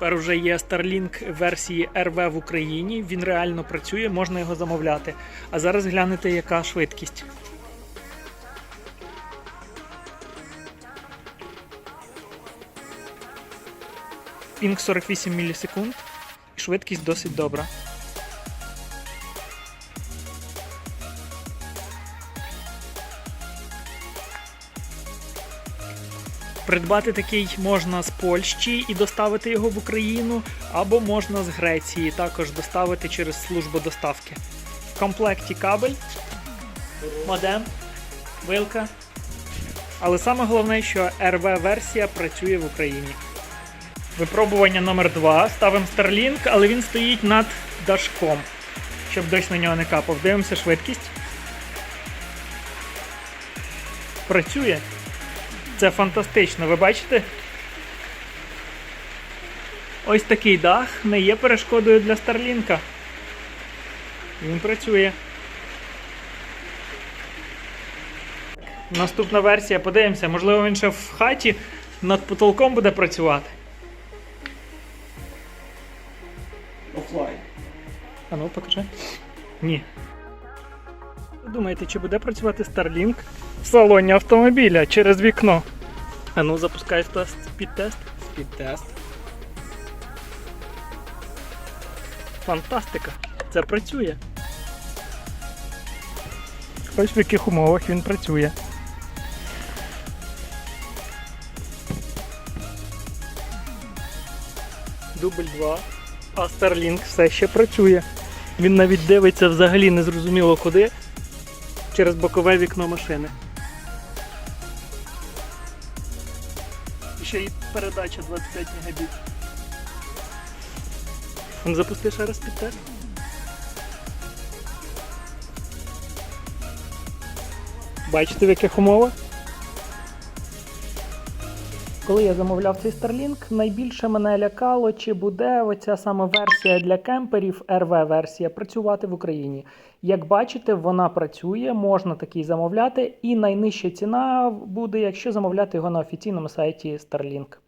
Тепер вже є Starlink версії РВ в Україні. Він реально працює, можна його замовляти. А зараз глянете, яка швидкість. Пінг 48 мілісекунд. Швидкість досить добра. Придбати такий можна з Польщі і доставити його в Україну, або можна з Греції також доставити через службу доставки. В комплекті кабель, модем, вилка. Але саме головне, що RV-версія працює в Україні. Випробування номер 2 Ставимо Starlink, але він стоїть над дашком, щоб дощ на нього не капав. Дивимося швидкість. Працює. Це фантастично, ви бачите? Ось такий дах не є перешкодою для Старлінка. Він працює. Наступна версія, подивимося, можливо, він ще в хаті над потолком буде працювати. Офлайн. А ну, покажи. Ні. Думаєте, чи буде працювати Starlink в салоні автомобіля через вікно? А ну, запускай тест, спід-тест. Спідтест. Фантастика! Це працює. Ось в яких умовах він працює. Дубль 2. А Starlink все ще працює. Він навіть дивиться взагалі незрозуміло куди через бокове вікно машини. Ще й передача 25 Мбіт. Запусти ще раз під тест. Бачите, в яких умовах? Коли я замовляв цей Starlink, найбільше мене лякало, чи буде оця саме версія для кемперів, РВ-версія, працювати в Україні. Як бачите, вона працює, можна такий замовляти, і найнижча ціна буде, якщо замовляти його на офіційному сайті Starlink.